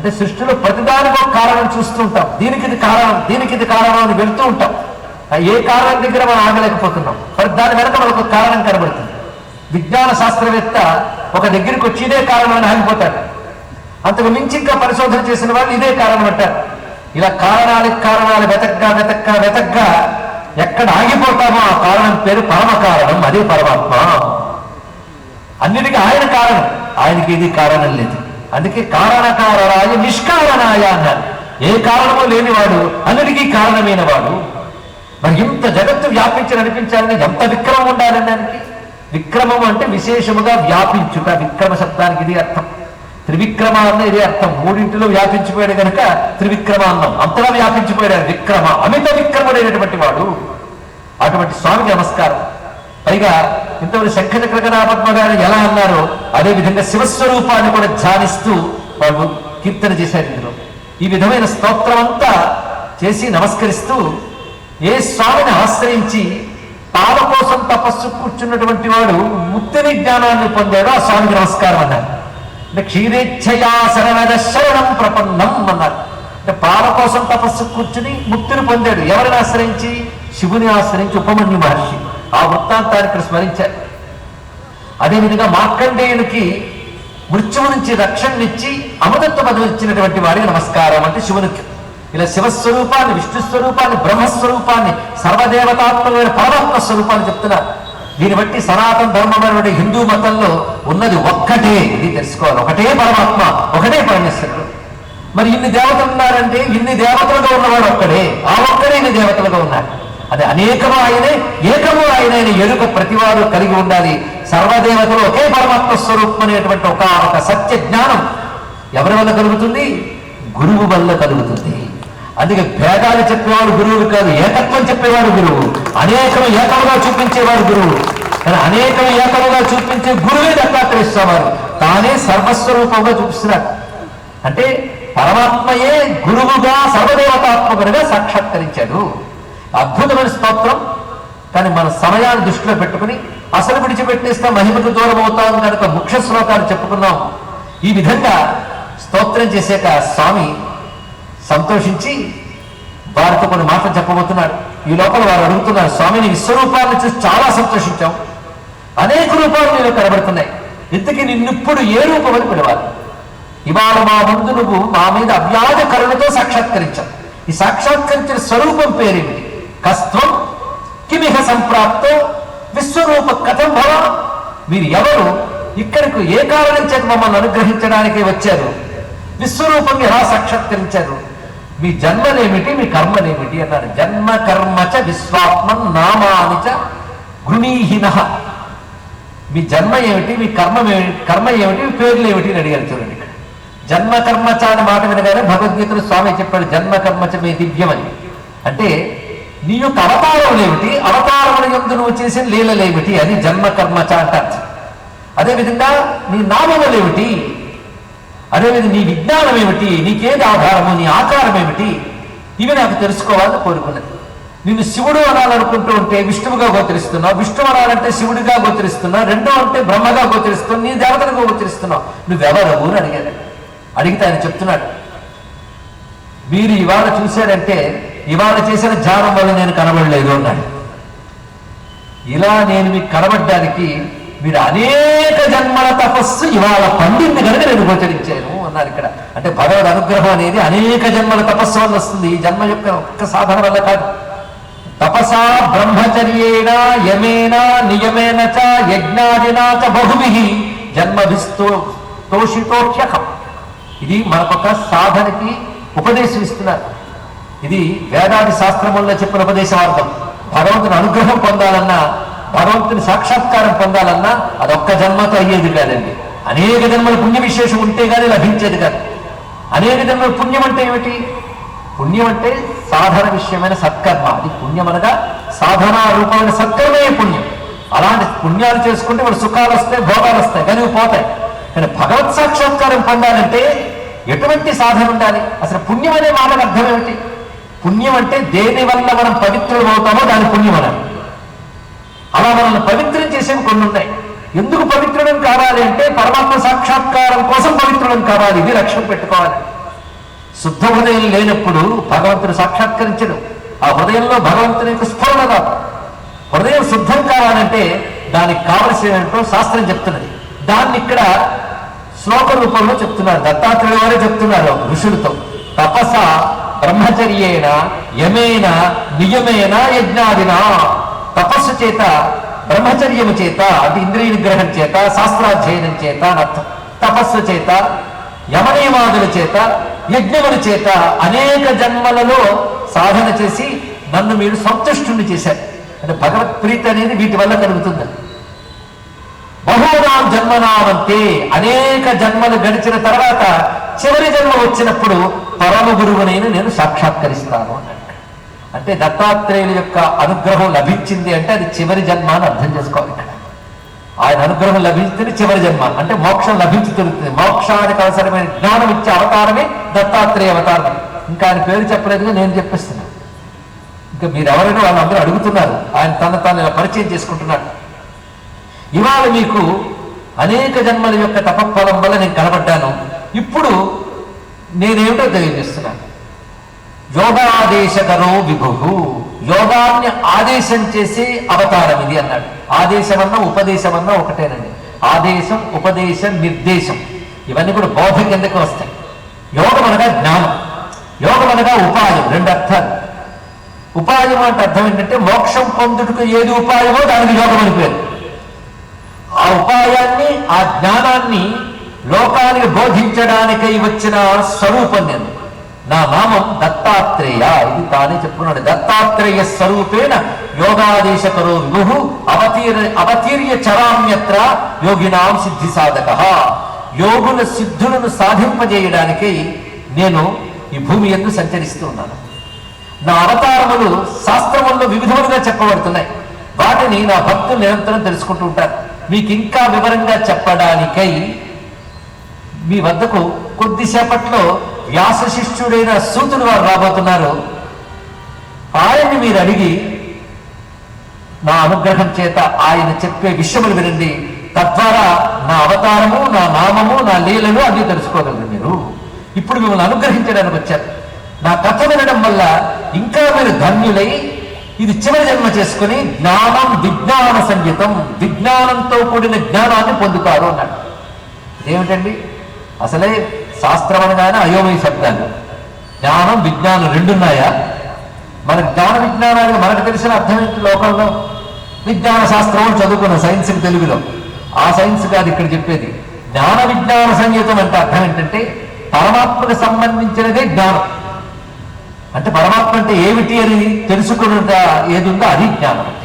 అంటే సృష్టిలో ప్రతిదానికి ఒక కారణం చూస్తూ ఉంటాం. దీనికి ఇది కారణం దీనికి ఇది కారణం అని వెళ్తూ ఉంటాం. ఏ కారణం దగ్గర మనం ఆగలేకపోతున్నాం. మరి దాని వెనక మనకు ఒక కారణం కనబడుతుంది. విజ్ఞాన శాస్త్రవేత్త ఒక దగ్గరికి వచ్చి ఇదే కారణం అని ఆగిపోతాడు. అంతకు మించి ఇంకా పరిశోధన చేసిన వాళ్ళు ఇదే కారణం అంటారు. ఇలా కారణాలకు కారణాలు వెతగ్గా వెతగ్గా వెతగ్గా ఎక్కడ ఆగిపోతామో ఆ కారణం పేరు పరమ కారణం అదే పరమాత్మ. అన్నిటికీ ఆయన కారణం. ఆయనకి ఇది కారణం లేదు. అందుకే కారణకారణాయ నిష్కారణాయ అన్నారు. ఏ కారణము లేనివాడు అన్నిటికీ కారణమైన వాడు మరి ఇంత జగత్తు వ్యాపించి నడిపించాలని ఎంత విక్రమం ఉండాలని దానికి విక్రమం అంటే విశేషముగా వ్యాపించుట విక్రమ శబ్దానికి ఇది అర్థం. త్రివిక్రమ అన్న ఇది అర్థం. మూడింటిలో వ్యాపించిపోయాడు కనుక త్రివిక్రమ అన్నం. అంతగా వ్యాపించిపోయాడు విక్రమ అమిత విక్రముడైనటువంటి వాడు. అటువంటి స్వామికి నమస్కారం. పైగా ఇంతవరకు శంఖచక్రగణాపద్మ గారు ఎలా అన్నారో అదే విధంగా శివస్వరూపాన్ని కూడా ధ్యానిస్తూ వాళ్ళు కీర్తన చేశారు ఇందులో. ఈ విధమైన స్తోత్రం అంతా చేసి నమస్కరిస్తూ ఏ స్వామిని ఆశ్రయించి పాల కోసం తపస్సు కూర్చున్నటువంటి వాడు ముక్తిని జ్ఞానాన్ని పొందాడో ఆ స్వామికి నమస్కారం అన్నారు. అంటే క్షీరేచ్ఛయా శరణద శరణం ప్రపన్నం అన్నారు. అంటే పాల కోసం తపస్సు కూర్చుని ముక్తిని పొందాడు. ఎవరిని ఆశ్రయించి? శివుని ఆశ్రయించి ఉపమన్యు మహర్షి. ఆ వృత్తాంతాన్ని ఇక్కడ స్మరించారు. అదేవిధంగా మార్కండేయునికి మృత్యువు నుంచి రక్షణనిచ్చి అమృతత్వ పదవి ఇచ్చినటువంటి వారికి నమస్కారం అంటే శివునికి ఇలా శివస్వరూపాన్ని విష్ణు స్వరూపాన్ని బ్రహ్మస్వరూపాన్ని సర్వదేవతాత్మకమైన పరమాత్మ స్వరూపాన్ని చెప్తున్నారు. దీన్ని బట్టి సనాతన ధర్మమైనటువంటి హిందూ మతంలో ఉన్నది ఒక్కటే ఇది తెలుసుకోవాలి. ఒకటే పరమాత్మ ఒకటే పరమేశ్వరుడు. మరి ఇన్ని దేవతలు ఉన్నారంటే ఇన్ని దేవతలుగా ఉన్నవాడు ఒక్కడే. ఆ ఒక్కడే ఇన్ని దేవతలుగా ఉన్నారు అది అనేకము ఆయనే ఏకము ఆయన ఎరుక ప్రతివాడు కలిగి ఉండాలి. సర్వదేవతలు ఒకే పరమాత్మ స్వరూపం అనేటువంటి ఒక ఒక సత్య జ్ఞానం ఎవరి వల్ల కలుగుతుంది? గురువు వల్ల కలుగుతుంది. అందుకే భేదాలు చెప్పేవాడు గురువు కాదు ఏకత్వం చెప్పేవాడు గురువు. అనేకం ఏకముగా చూపించేవాడు గురువు. కానీ అనేకం ఏకముగా చూపించే గురువే దత్తాత్రేయ తానే సర్వస్వరూపంగా చూపిస్తున్నారు అంటే పరమాత్మయే గురువుగా సర్వదేవతాత్మకుడిగా సాక్షాత్కరించాడు. అద్భుతమైన స్తోత్రం కానీ మన సమయాన్ని దృష్టిలో పెట్టుకుని అసలు విడిచిపెట్టేస్తే మహిమకు దూరం అవుతాం కనుక ముఖ్య శ్లోకాలు చెప్పుకున్నాం ఈ విధంగా స్తోత్రం చేసాక స్వామి సంతోషించి వారితో కొన్ని మాటలు చెప్పబోతున్నాడు. ఈ లోపల వారు అడుగుతున్నారు స్వామిని విశ్వరూపాన్ని చూసి చాలా సంతోషించాం అనేక రూపాలు నేను కనబడుతున్నాయి. ఇంతకీ నిన్నిప్పుడు ఏ రూపం అని పిలవాలి? ఇవాళ మా ముందు నువ్వు మా మీద అవ్యాజ కరుణతో సాక్షాత్కరించావు. ఈ సాక్షాత్కరించిన స్వరూపం పేరేమిటి? కస్త్వం కిమిహ సంప్రాప్తో విశ్వరూప కథం భవ. మీరు ఎవరు? ఇక్కడికి ఏ కారణం చేత మమ్మల్ని అనుగ్రహించడానికి వచ్చారు? విశ్వరూపం ఎలా సాక్షాత్కరించారు? మీ జన్మనేమిటి మీ కర్మనేమిటి అన్నారు. జన్మ కర్మచ విశ్వాత్మన్ నామాని చ గృణీహిన. మీ జన్మ ఏమిటి? మీ కర్మ కర్మ ఏమిటి? మీ పేర్లు ఏమిటి? అని అడిగారు చూడండి ఇక్కడ. జన్మ కర్మచ అనే మాట వినగానే భగవద్గీతలో స్వామి చెప్పాడు జన్మ కర్మచ మీ దివ్యమని. అంటే నీ యొక్క అవతారములేమిటి ఏమిటి? అవతారముల ఎందు నువ్వు చేసిన లీలలేమిటి అని జన్మ కర్మచ అంటారు అదేవిధంగా నీ నామములేమిటి అదేవిధంగా నీ విజ్ఞానం ఏమిటి? నీకేది ఆధారము? నీ ఆకారం ఏమిటి? ఇవి నాకు తెలుసుకోవాలని కోరుకున్నది. నిన్ను శివుడు అనాలనుకుంటూ ఉంటే విష్ణువుగా గోచరిస్తున్నావు. విష్ణువు అనాలంటే శివుడిగా గోచరిస్తున్నావు. రెండో అంటే బ్రహ్మగా గోచరిస్తున్నావు. నీ దేవతలుగా గోచరిస్తున్నావు. నువ్వెవరవు అని అడిగాడు. అడిగితే ఆయన చెప్తున్నాడు. మీరు ఇవాళ చూశారంటే ఇవాళ చేసిన జానం వల్ల నేను కనబడలేదు అన్నాడు ఇలా నేను మీకు కనబడ్డానికి మీరు అనేక జన్మల తపస్సు ఇవాళ పండింది కనుక నేను గోచరించాను అన్నారు ఇక్కడ. అంటే భగవద్ అనుగ్రహం అనేది అనేక జన్మల తపస్సు వల్ల వస్తుంది. ఈ జన్మ యొక్క ఒక్క సాధన వల్ల కాదు. తపసా బ్రహ్మచర్యేణ యమేన నియమేన చ యజ్ఞాదినా చ బహుభి జన్మభిస్తో తోషితోక్షకం ఇది మనకొక సాధనకి ఉపదేశం ఇస్తున్నారు. ఇది వేదాది శాస్త్రముల్లో చెప్పిన ఉపదేశార్థం భగవంతుని అనుగ్రహం పొందాలన్నా భగవంతుని సాక్షాత్కారం పొందాలన్నా అదొక్క జన్మతో అయ్యేది కాదండి. అనేక జన్మల పుణ్య విశేషం ఉంటే కానీ లభించేది కాదు. అనేక జన్మల పుణ్యం అంటే ఏమిటి? పుణ్యం అంటే సాధన విషయమైన సత్కర్మ. అది పుణ్యం అనగా సాధనా రూపమైన సత్కర్మే పుణ్యం. అలాంటి పుణ్యాలు చేసుకుంటే వాడు సుఖాలు వస్తాయి భోగాలు వస్తాయి కానీ పోతాయి. కానీ భగవత్ సాక్షాత్కారం పొందాలంటే ఎటువంటి సాధన ఉండాలి? అసలు పుణ్యం అనే మాటకు అర్థం ఏమిటి? పుణ్యం అంటే దేని వల్ల మనం పవిత్రులు అవుతామో దాని పుణ్యం అనాలి అలా మనల్ని పవిత్రం చేసేవి కొన్ని ఉన్నాయి ఎందుకు పవిత్రుడం కావాలి అంటే పరమాత్మ సాక్షాత్కారం కోసం పవిత్రుడం కావాలి. ఇది లక్ష్యం పెట్టుకోవాలి. శుద్ధ హృదయం లేనప్పుడు భగవంతుడు సాక్షాత్కరించడు. ఆ హృదయంలో భగవంతుని యొక్క స్ఫురణ రాదు హృదయం శుద్ధం కావాలంటే దానికి కావలసినట్టు శాస్త్రం చెప్తున్నది. దాన్ని ఇక్కడ శ్లోక రూపంలో చెప్తున్నారు. దత్తాత్రేయ వారే చెప్తున్నారు ఋషులతో. తపస బ్రహ్మచర్యేన యమేన నియమేన యజ్ఞాదిన. తపస్సు చేత బ్రహ్మచర్యము చేత అది ఇంద్రియ నిగ్రహం చేత శాస్త్రాధ్యయనం చేత అర్థం. తపస్సు చేత యమనియమాదుల చేత యజ్ఞముల చేత అనేక జన్మలలో సాధన చేసి నన్ను మీరు సంతుష్టుని చేశారు. అంటే భగవత్ ప్రీతి అనేది వీటి వల్ల కలుగుతుంది. బహునాం జన్మనామంతే అనేక జన్మలు గడిచిన తర్వాత చివరి జన్మ వచ్చినప్పుడు పరమ గురువునైన నేను సాక్షాత్కరిస్తాను అంటే దత్తాత్రేయుల యొక్క అనుగ్రహం లభించింది అంటే అది చివరి జన్మ అని అర్థం చేసుకోవాలి. ఇక్కడ ఆయన అనుగ్రహం లభించింది చివరి జన్మ. అంటే మోక్షం లభించుతుంది మోక్షానికి అవసరమైన జ్ఞానం ఇచ్చే అవతారమే దత్తాత్రేయ అవతారం. ఇంకా ఆయన పేరు చెప్పలేదుగా నేను చెప్పిస్తున్నాను ఇంకా మీరెవరైనా వాళ్ళందరూ అడుగుతున్నారు. ఆయన తన తాను ఇలా పరిచయం చేసుకుంటున్నాడు. ఇవాళ మీకు అనేక జన్మల యొక్క తపఫలం వల్ల నేను కనబడ్డాను. ఇప్పుడు నేనేమిటో తెలియజేస్తున్నాను యోగాదేశకరో విభు. యోగాన్ని ఆదేశం చేసే అవతారం ఇది అన్నాడు. ఆదేశం ఉపదేశమన్నా ఉపదేశం ఒకటేనండి. ఆదేశం ఉపదేశం నిర్దేశం. ఇవన్నీ కూడా బోధ కిందకి వస్తాయి. యోగం అనగా జ్ఞానం. యోగం అనగా ఉపాయం. రెండు అర్థాలు. ఉపాయం అంటే అర్థం ఏంటంటే మోక్షం పొందుటకు ఏది ఉపాయమో దానికి యోగం అని పేరు. ఆ ఉపాయాన్ని ఆ జ్ఞానాన్ని లోకానికి బోధించడానికై వచ్చిన స్వరూపం నేను నా నామం దత్తాత్రేయ ఇది తానే చెప్పుకున్నాడు. దత్తాత్రేయ స్వరూపేణ యోగాదేశకరో విభు అవతీర్ అవతీర్య చరామ్యత్ర యోగినాం సిద్ధి సాధక యోగుల సిద్ధులను సాధింపజేయడానికై నేను ఈ భూమి ఎందు సంచరిస్తూ ఉన్నాను. నా అవతారములు శాస్త్రముల్లో వివిధములుగా చెప్పబడుతున్నాయి. వాటిని నా భక్తులు నిరంతరం తెలుసుకుంటూ ఉంటారు. మీకు ఇంకా వివరంగా చెప్పడానికై మీ వద్దకు కొద్దిసేపట్లో వ్యాస శిష్యుడైన సూతుడు వారు రాబోతున్నారు. ఆయన్ని మీరు అడిగి నా అనుగ్రహం చేత ఆయన చెప్పే విషయములు వినండి. తద్వారా నా అవతారము నా నామము నా లీలలు అన్నీ తెలుసుకోగలరు మీరు. ఇప్పుడు మిమ్మల్ని అనుగ్రహించడానికి వచ్చారు నా కథ వినడం వల్ల ఇంకా మీరు ధన్యులై ఇది చివరి జన్మ చేసుకుని జ్ఞానం విజ్ఞాన సంగీతం విజ్ఞానంతో కూడిన జ్ఞానాన్ని పొందుతారు అన్నాడు. ఇదేమిటండి? అసలే శాస్త్రం అనగానే అయోమయ శబ్దాలు. జ్ఞానం విజ్ఞానం రెండున్నాయా? మన జ్ఞాన విజ్ఞానానికి మనకు తెలిసిన అర్థం ఏంటి లోకంలో? విజ్ఞాన శాస్త్రం అని చదువుకున్నాం సైన్స్ తెలుగులో. ఆ సైన్స్ కాదు ఇక్కడ చెప్పేది. జ్ఞాన విజ్ఞాన సంగీతం అంటే అర్థం ఏంటంటే పరమాత్మకు సంబంధించినదే జ్ఞానం. అంటే పరమాత్మ అంటే ఏమిటి అని తెలుసుకున్నట ఏది ఉందో అది జ్ఞానం.